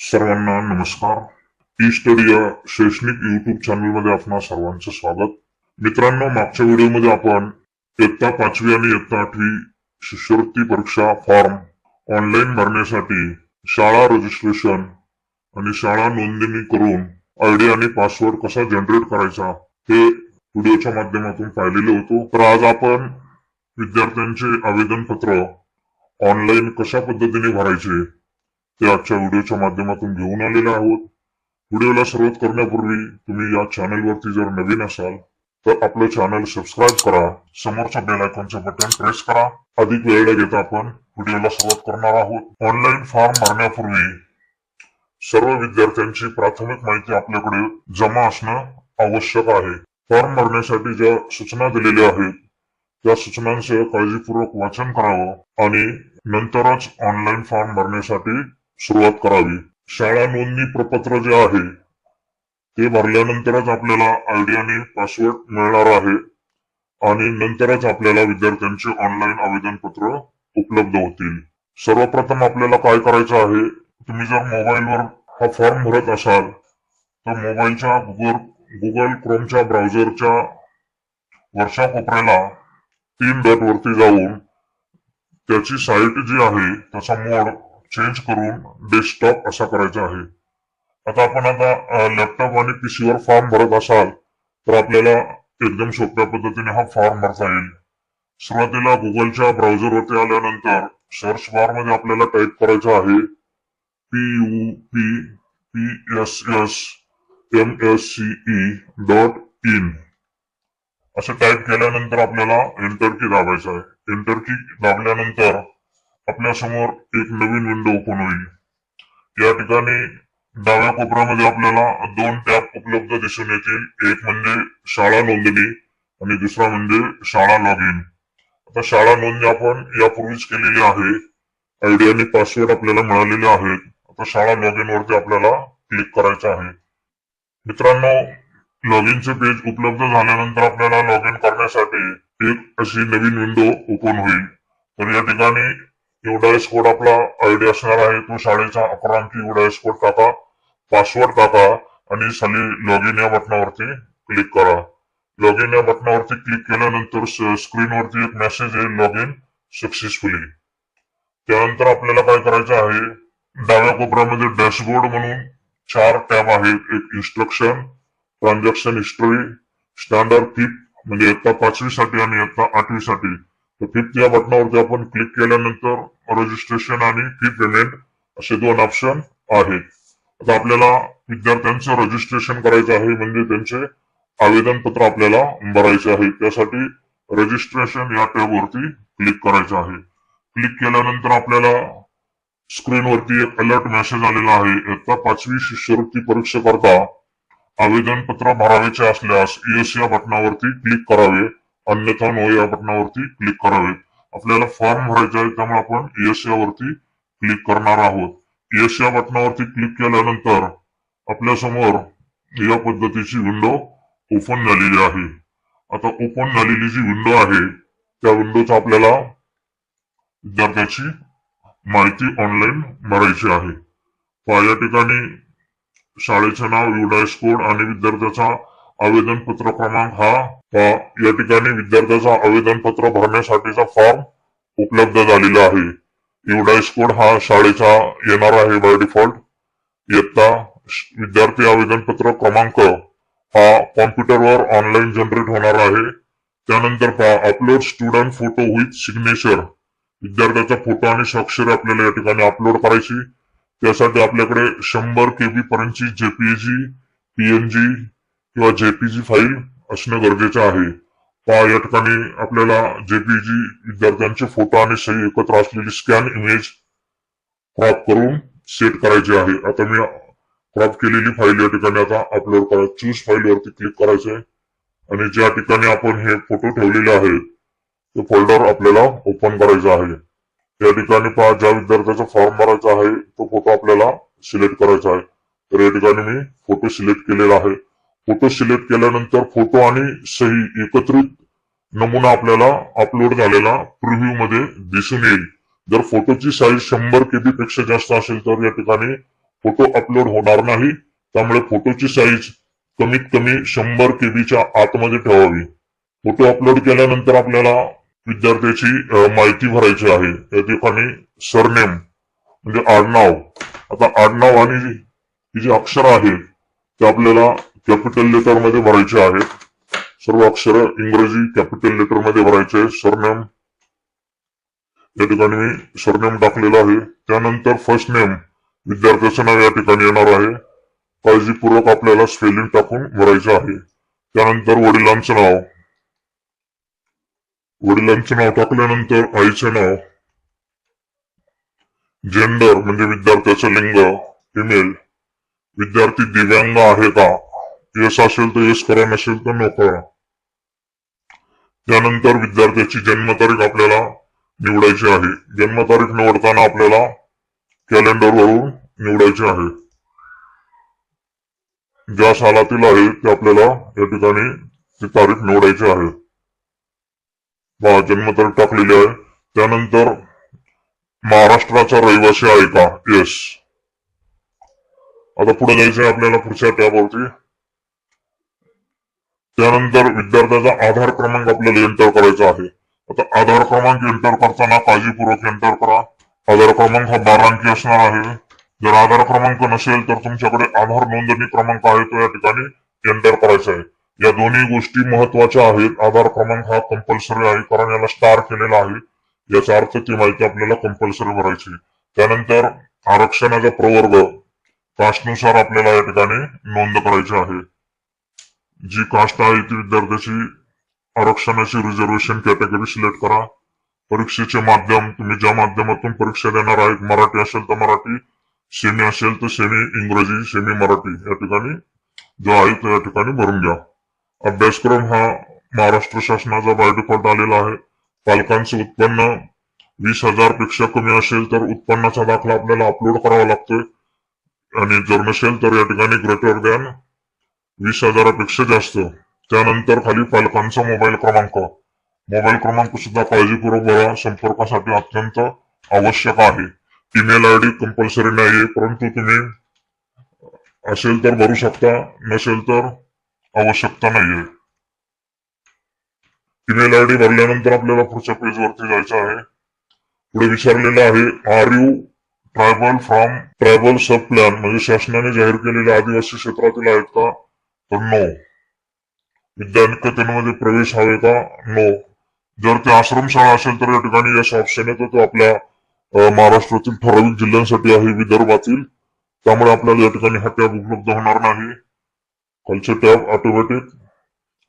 सर्वांना नमस्कार. E study या शैक्षणिक युट्यूब चॅनलमध्ये आपणा सर्वांचं स्वागत. मित्रांनो मागच्या व्हिडिओमध्ये आपण इयत्ता पाचवी आणि इयत्ता आठवी शिष्यवृत्ती परीक्षा फॉर्म ऑनलाईन भरण्यासाठी शाळा रजिस्ट्रेशन आणि शाळा नोंदणी करून आयडी आणि पासवर्ड कसा जनरेट करायचा हे व्हिडिओच्या माध्यमातून पाहिलेलं होतो. तर आज आपण विद्यार्थ्यांचे आवेदनपत्र ऑनलाईन कशा पद्धतीने भरायचे ते आजच्या व्हिडिओच्या माध्यमातून घेऊन आलेले आहोत. व्हिडिओला सुरुवात करण्यापूर्वी तुम्ही या चॅनलवरती जर नवीन असाल तर आपलं चॅनल सबस्क्राईब करा. समोरच्या बेल आयकॉनचं बटन प्रेस करा. अधिक वेळ न घेता आपण व्हिडिओला सुरुवात करणार आहोत. ऑनलाईन फॉर्म भरण्यापूर्वी सर्व विद्यार्थ्यांची प्राथमिक माहिती आपल्याकडे जमा असणं आवश्यक आहे. फॉर्म भरण्यासाठी ज्या सूचना दिलेल्या आहेत त्या सूचनांचे काळजीपूर्वक वाचन करावं आणि नंतरच ऑनलाईन फॉर्म भरण्यासाठी सुरुवात करावी. शाळा नोंदणी प्रपत्र जे आहे ते भरल्यानंतरच आपल्याला आयडी आणि पासवर्ड मिळणार आहे. आणि नंतरच आपल्याला विद्यार्थ्यांचे ऑनलाईन आवेदन पत्र उपलब्ध होतील. सर्वप्रथम आपल्याला काय करायचं आहे तुम्ही जर मोबाईलवर हा फॉर्म भरत असाल तर मोबाईलच्या गुगल गुगल क्रोमच्या ब्राउझरच्या वरच्या कोपऱ्याला तीन डॉट वरती जाऊन त्याची साईट जी आहे त्याचा मोड चेंज करून डेस्कटॉप असा करायचा आहे. आता आपण आता लॅपटॉप आणि पीसी वर फॉर्म भरत असाल तर आपल्याला एकदम सोप्या पद्धतीने हा फॉर्म भरता येईल. सुरुवातीला गुगलच्या ब्राउझरवरती आल्यानंतर सर्च बारमध्ये आपल्याला टाईप करायचं आहे P U P P S S M S C E dot in असं टाईप केल्यानंतर आपल्याला एंटर की दाबायचं आहे. एंटर की दाबल्यानंतर आपल्यासमोर एक नवीन विंडो ओपन होईल. या ठिकाणी डाव्या कोपऱ्यामध्ये आपल्याला दोन टॅब उपलब्ध दिसून येतील. एक म्हणजे शाळा नोंदणी आणि दुसरा म्हणजे शाळा लॉग इन आता शाळा नोंदणी आपण यापूर्वीच केलेली आहे. आयडी आणि पासवर्ड आपल्याला मिळालेले आहेत. आता शाळा लॉग इन वरती आपल्याला क्लिक करायचं आहे. मित्रांनो लॉग इनचे पेज उपलब्ध झाल्यानंतर आपल्याला लॉग इन करण्यासाठी एक अशी नवीन विंडो ओपन होईल. तर या ठिकाणी एवढा कोड आपला आयडी असणार आहे. तो शाळेचा अकरा अंकी एवढा कोड टाका पासवर्ड टाका आणि खाली लॉग इन या बटनावरती क्लिक करा. लॉग इन या बटनावरती क्लिक केल्यानंतर स्क्रीनवरती एक मेसेज येईल लॉग इन सक्सेसफुली त्यानंतर आपल्याला काय करायचं आहे? डाव्या कोपऱ्यामध्ये डॅशबोर्ड म्हणून चार टॅब आहेत. एक instruction transaction history standard fifth म्हणजे इयत्ता पाचवी साठी आणि इयत्ता आठवी साठी तर फिफ्थ या बटनावरती आपण क्लिक केल्यानंतर रजिस्ट्रेशन आणि फी पेमेंट असे दोन ऑप्शन आहेत. आता आपल्याला विद्यार्थ्यांचं रजिस्ट्रेशन करायचं आहे म्हणजे त्यांचे आवेदन पत्र आपल्याला भरायचे आहे. त्यासाठी रजिस्ट्रेशन या टॅब वरती क्लिक करायचं आहे. क्लिक केल्यानंतर आपल्याला स्क्रीनवरती एक अलर्ट मेसेज आलेला आहे. इयत्ता पाचवी शिष्यवृत्ती परीक्षेकरता आवेदन पत्र भरावेचे असल्यास यस या बटनावरती क्लिक करावे. अन्यथा नो या बटनावरती क्लिक करावे. आपल्याला फॉर्म भरायचा आहे त्यामुळे आपण यस यावरती क्लिक करणार आहोत. यस या बटनावरती क्लिक केल्यानंतर आपल्यासमोर या पद्धतीची विंडो ओपन झालेली आहे. आता ओपन झालेली जी विंडो आहे त्या विंडोचा आपल्याला विद्यार्थ्याची माहिती ऑनलाईन भरायची आहे. पहा या ठिकाणी शाळेचे नाव युडायस कोड आणि विद्यार्थ्याचा आवेदन पत्र क्रमांक हा या ठिकाणी विद्यार्थ्याचा आवेदन पत्र भरण्यासाठीचा फॉर्म उपलब्ध झालेला आहे. युडायस कोड हा शाळेचा येणार आहे बाय डिफॉल्ट इयत्ता विद्यार्थी आवेदन पत्र क्रमांक हा कॉम्प्युटरवर ऑनलाईन जनरेट होणार आहे. त्यानंतर पहा upload student photo with signature विद्यार्थ्याचा फोटो आणि स्वाक्षरी आपल्याला या ठिकाणी अपलोड करायची. त्यासाठी आपल्याकडे शंभर केबी पर्यंतची जेपीएजी पीएनजी किंवा जेपीजी फाईल असणं गरजेचं आहे. पहा या ठिकाणी आपल्याला जेपीजी विद्यार्थ्यांचे फोटो आणि सही एकत्र असलेली स्कॅन इमेज क्रॉप करून सेट करायची आहे. आता मी क्रॉप केलेली फाईल या ठिकाणी आता अपलोड करा. चूज फाईल वरती क्लिक करायचंय. आणि ज्या ठिकाणी आपण हे फोटो ठेवलेले आहेत ते फोल्डर आपल्याला ओपन करायचं आहे. या ठिकाणी पहा ज्या विद्यार्थ्याचा फॉर्म भरायचा आहे तो फोटो आपल्याला सिलेक्ट करायचा आहे. तर या ठिकाणी मी फोटो सिलेक्ट केलेला आहे. फोटो सिलेक्ट केल्यानंतर फोटो आणि सही एकत्रित नमुना आपल्याला अपलोड झालेला प्रिव्ह्यू मध्ये दिसून येईल. जर फोटोची साईज शंभर केबी पेक्षा जास्त असेल तर या ठिकाणी फोटो अपलोड होणार नाही. त्यामुळे फोटोची साईज कमीत कमी शंभर केबीच्या आतमध्ये ठेवावी. फोटो अपलोड केल्यानंतर आपल्याला विद्यार्थ्याची माहिती भरायची आहे. या ठिकाणी सरनेम म्हणजे आडनाव. आता आडनाव आणि ही जी अक्षर आहेत ते आपल्याला कॅपिटल लेटरमध्ये भरायचे आहेत. सर्व अक्षर इंग्रजी कॅपिटल लेटरमध्ये भरायचे सरनेम. या ठिकाणी मी सरनेम टाकलेला आहे. त्यानंतर फर्स्ट नेम विद्यार्थ्याचं नाव या ठिकाणी येणार आहे. काळजीपूर्वक आपल्याला स्पेलिंग टाकून भरायचं आहे. त्यानंतर वडिलांचं नाव. वडिलांचं नाव टाकल्यानंतर आईचं नाव. जेंडर म्हणजे विद्यार्थ्याचं लिंग फिमेल विद्यार्थी दिव्यांग आहे का? यस असेल तर यस करा नसेल तर नो करा त्यानंतर विद्यार्थ्याची जन्मतारीख आपल्याला निवडायची आहे. जन्मतारीख निवडताना आपल्याला कॅलेंडर वरून निवडायची आहे. ज्या सालातील आहे ते आपल्याला या ठिकाणी ती तारीख निवडायची आहे. पहा जन्मतारीख टाकलेली आहे. त्यानंतर महाराष्ट्राचा रहिवासी आहे का? येस आता पुढे जायचं आहे आपल्याला पुढच्या टॅबवरती. त्यानंतर विद्यार्थ्याचा आधार क्रमांक आपल्याला एंटर करायचा आहे. आता आधार क्रमांक एंटर करताना काळजीपूर्वक एंटर करा. आधार क्रमांक हा बारा अंकी असणार आहे. जर आधार क्रमांक नसेल तर तुमच्याकडे आधार नोंदणी क्रमांक आहे तो या ठिकाणी एंटर करायचा आहे. या दोन्ही गोष्टी महत्त्वाच्या आहेत. आधार क्रमांक हा कंपल्सरी आहे कारण याला स्टार केलेला आहे. याचा अर्थ ती माहिती आपल्याला कंपल्सरी भरायची त्यानंतर आरक्षणाचा प्रवर्ग कास्टनुसार आपल्याला या ठिकाणी नोंद करायची आहे. जी कास्ट आहे ती विद्यार्थ्याची आरक्षणाची रिझर्वेशन कॅटेगरी सिलेक्ट करा. परीक्षेचे माध्यम तुम्ही ज्या माध्यमातून परीक्षा देणार आहेत मराठी असेल तर मराठी सेमी असेल तर सेमी इंग्रजी सेमी मराठी या ठिकाणी जो आहे तो या ठिकाणी भरून घ्या. अभ्यासक्रम हा महाराष्ट्र शासनाचा बाय डिफॉल्ट आलेला आहे. पालकांचं उत्पन्न वीस हजारपेक्षा कमी असेल तर उत्पन्नाचा दाखला आपल्याला अपलोड करावा लागतोय. आणि जर नसेल तर या ठिकाणी ग्रेटर दॅन वीस हजारापेक्षा जास्त. त्यानंतर खाली पालकांचा मोबाईल क्रमांक. मोबाईल क्रमांक सुद्धा काळजीपूर्वक भरा. संपर्कासाठी अत्यंत आवश्यक आहे. ईमेल आय डी कंपल्सरी नाहीये परंतु तुम्ही असेल तर भरू शकता. नसेल तर आवश्यकता नाहीये. ईमेल आय डी भरल्यानंतर आपल्याला पुढच्या पेजवरती जायचं आहे. पुढे विचारलेलं आहे. Are you tribal from tribal sub plan म्हणजे शासनाने जाहीर केलेल्या आदिवासी क्षेत्रातील आहेत का? तर नो विद्यानिकेतनमध्ये प्रवेश हवे का? नो जर ते आश्रमशाळा असेल तर या ठिकाणी यश ऑप्शन येतो. तो आपल्या महाराष्ट्रातील ठराविक जिल्ह्यांसाठी आहे विदर्भातील. त्यामुळे आपल्याला या ठिकाणी हा टॅब उपलब्ध होणार नाही. खालचे टॅब ऑटोमॅटिक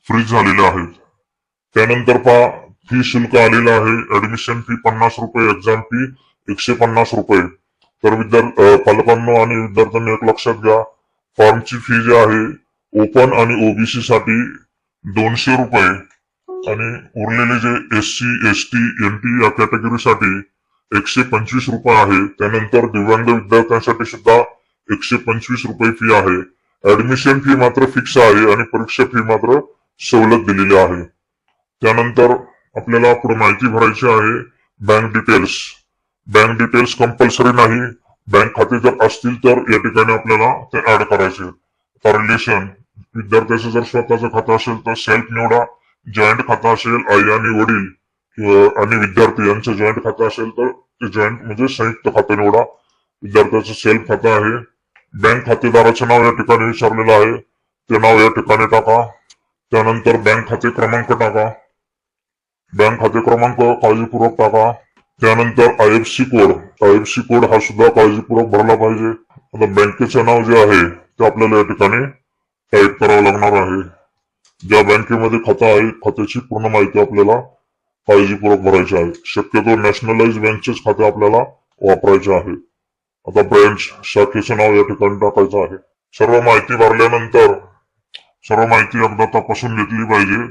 फ्रीज झालेले आहेत. त्यानंतर पहा फी शुल्क आलेलं आहे. ऍडमिशन फी पन्नास रुपये एक्झाम फी एकशे पन्नास रुपये. तर विद्यार्थी पालकांना आणि विद्यार्थ्यांनी एक लक्षात घ्या. फॉर्मची फी जी आहे ओपन आणि ओबीसी साठी दोनशे रुपये आणि उरलेले जे S C S T N T या कॅटेगरीसाठी एकशे पंचवीस रुपये आहे. त्यानंतर दिव्यांग विद्यार्थ्यांसाठी सुद्धा एकशे पंचवीस रुपये फी आहे. ऍडमिशन फी मात्र फिक्स आहे आणि परीक्षा फी मात्र सवलत दिलेली आहे. त्यानंतर आपल्याला पुढे माहिती भरायची आहे bank details bank details compulsory नाही. बँक खाते जर असतील तर या ठिकाणी आपल्याला ते ऍड करायचे. रिलेशन विद्यार्थ्याचं जर स्वतःचं खातं असेल तर सेल्फ निवडा जॉईंट खातं असेल आई आणि वडील आणि विद्यार्थी यांचं जॉईंट खातं असेल तर ते जॉईंट म्हणजे संयुक्त खातं निवडा. विद्यार्थ्याचं सेल्फ खातं आहे. बँक खातेदाराचं नाव या ठिकाणी विचारलेलं आहे. ते नाव या ठिकाणी टाका. त्यानंतर बँक खाते क्रमांक टाका. बँक खाते क्रमांक काळजीपूर्वक टाका. त्यानंतर I F C code I F C code हा सुद्धा काळजीपूर्वक भरला पाहिजे. आता बँकेचं नाव जे आहे ते आपल्याला या ठिकाणी टाईप करावं लागणार आहे. ज्या बँकेमध्ये खातं आहे खात्याची पूर्ण माहिती आपल्याला काळजीपूर्वक भरायची आहे. शक्यतो नॅशनलाइज बँकचेच खाते आपल्याला वापरायचे आहे. आता ब्रँच शाखेचं नाव या ठिकाणी टाकायचं आहे. सर्व माहिती भरल्यानंतर सर्व माहिती एकदा तपासून घेतली पाहिजे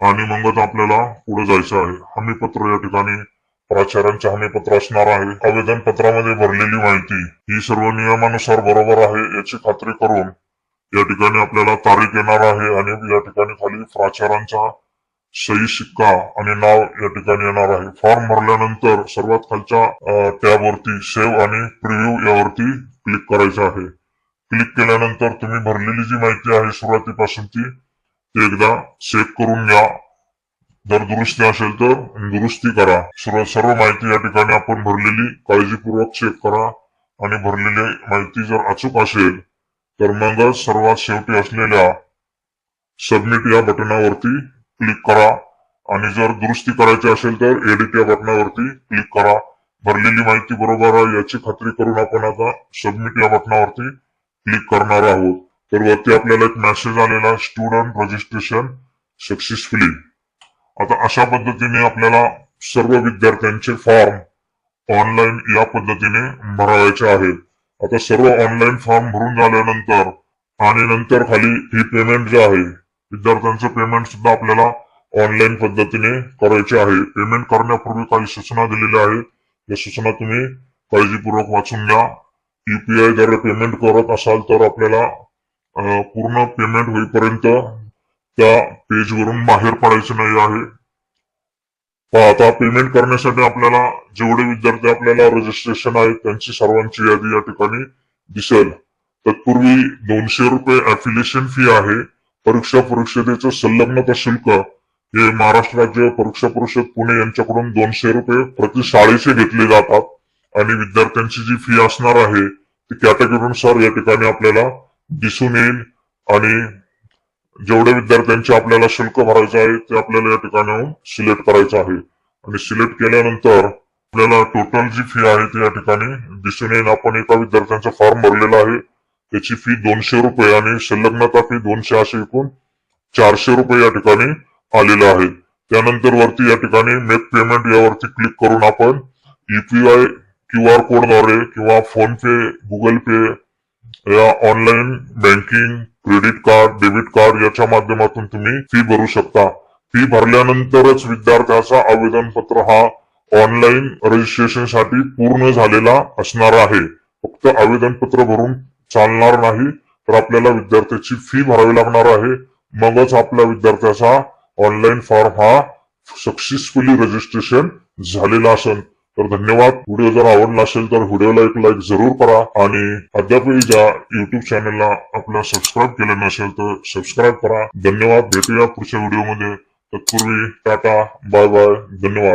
आणि मगच आपल्याला पुढे जायचं आहे. हमीपत्र या ठिकाणी प्राचार्यांचे हमीपत्र असणार आहे. आवेदन पत्रामध्ये भरलेली माहिती ही सर्व नियमानुसार बरोबर आहे याची खात्री करून या ठिकाणी आपल्याला तारीख येणार आहे आणि या ठिकाणी खाली प्राचार्यांचा सही शिक्का आणि नाव या ठिकाणी येणार आहे. फॉर्म भरल्यानंतर सर्वात खालच्या टॅबवरती सेव्ह आणि प्रिव्ह्यू यावरती क्लिक करायचं आहे. क्लिक केल्यानंतर तुम्ही भरलेली जी माहिती आहे सुरुवातीपासून ती एकदा चेक करून घ्या. जर दुरुस्ती असेल तर दुरुस्ती करा. सर्व माहिती या ठिकाणी आपण भरलेली काळजीपूर्वक चेक करा. आणि भरलेली माहिती जर अचूक असेल तर मंगळ सर्वात शेवटी असलेल्या सबमिट या बटनावरती क्लिक करा. आणि जर दुरुस्ती करायची असेल तर एडिट या बटनावरती क्लिक करा. भरलेली माहिती बरोबर आहे याची खात्री करून आपण आता सबमिट या बटनावरती क्लिक करणार आहोत. तर वरती आपल्याला एक मेसेज आलेला स्टुडंट रजिस्ट्रेशन सक्सेसफुली आता अशा पद्धतीने आपल्याला सर्व विद्यार्थ्यांचे फॉर्म ऑनलाईन या पद्धतीने भरावायचे आहेत. आता सर्व ऑनलाईन फॉर्म भरून झाल्यानंतर आणि नंतर खाली ही पेमेंट जे आहे विद्यार्थ्यांचं पेमेंट सुद्धा आपल्याला ऑनलाईन पद्धतीने करायचे आहे. पेमेंट करण्यापूर्वी काही सूचना दिलेल्या आहेत. या सूचना तुम्ही काळजीपूर्वक वाचून घ्या. युपीआयद्वारे पेमेंट करत असाल तर आपल्याला पूर्ण पेमेंट होईपर्यंत त्या पेजवरून बाहेर पडायचं नाही आहे. आता पेमेंट करण्यासाठी आपल्याला जेवढे विद्यार्थी आपल्याला रजिस्ट्रेशन आहेत त्यांची सर्वांची यादी या ठिकाणी दिसेल. तत्पूर्वी दोनशे रुपये अफिलिएशन फी आहे. परीक्षा परिषदेचं संलग्नता शुल्क हे महाराष्ट्र राज्य परीक्षा परिषद पुणे यांच्याकडून दोनशे रुपये प्रति शाळेचे घेतले जातात. आणि विद्यार्थ्यांची जी फी असणार आहे ती कॅटेगरीनुसार या ठिकाणी आपल्याला दिसून येईल. आणि जेवढ्या विद्यार्थ्यांचे आपल्याला शुल्क भरायचं आहे ते आपल्याला या ठिकाणाहून सिलेक्ट करायचं आहे. आणि सिलेक्ट केल्यानंतर आपल्याला टोटल जी फी आहे ती या ठिकाणी दिसून येईल. आपण एका विद्यार्थ्यांचा फॉर्म भरलेला आहे. त्याची फी दोनशे रुपये आणि संलग्नता फी दोनशे असे एकूण चारशे रुपये या ठिकाणी आलेला आहे. त्यानंतर वरती या ठिकाणी मेक पेमेंट यावरती क्लिक करून आपण युपीआय क्यू आर कोडद्वारे किंवा फोन पे गुगल पे या online banking credit card debit card याच्या माध्यमातून तुम्ही फी भरू शकता. फी भरल्यानंतरच विद्यार्थ्याचा आवेदन पत्र हा ऑनलाईन रजिस्ट्रेशनसाठी पूर्ण झालेला असणार आहे. फक्त आवेदन पत्र भरून चालणार नाही तर आपल्याला विद्यार्थ्याची फी भरावी लागणार आहे. मगच आपल्या विद्यार्थ्याचा ऑनलाईन फॉर्म हा सक्सेसफुली रजिस्ट्रेशन झालेला असेल तर धन्यवाद. व्हिडिओ जर आवडला असेल तर व्हिडिओला एक लाईक जरूर करा. आणि अद्यापही ज्या युट्यूब चॅनलला आपल्या सबस्क्राईब केलं नसेल तर सबस्क्राईब करा. धन्यवाद. भेटूया पुढच्या व्हिडिओमध्ये तत्पूर्वी टाटा. बाय बाय धन्यवाद.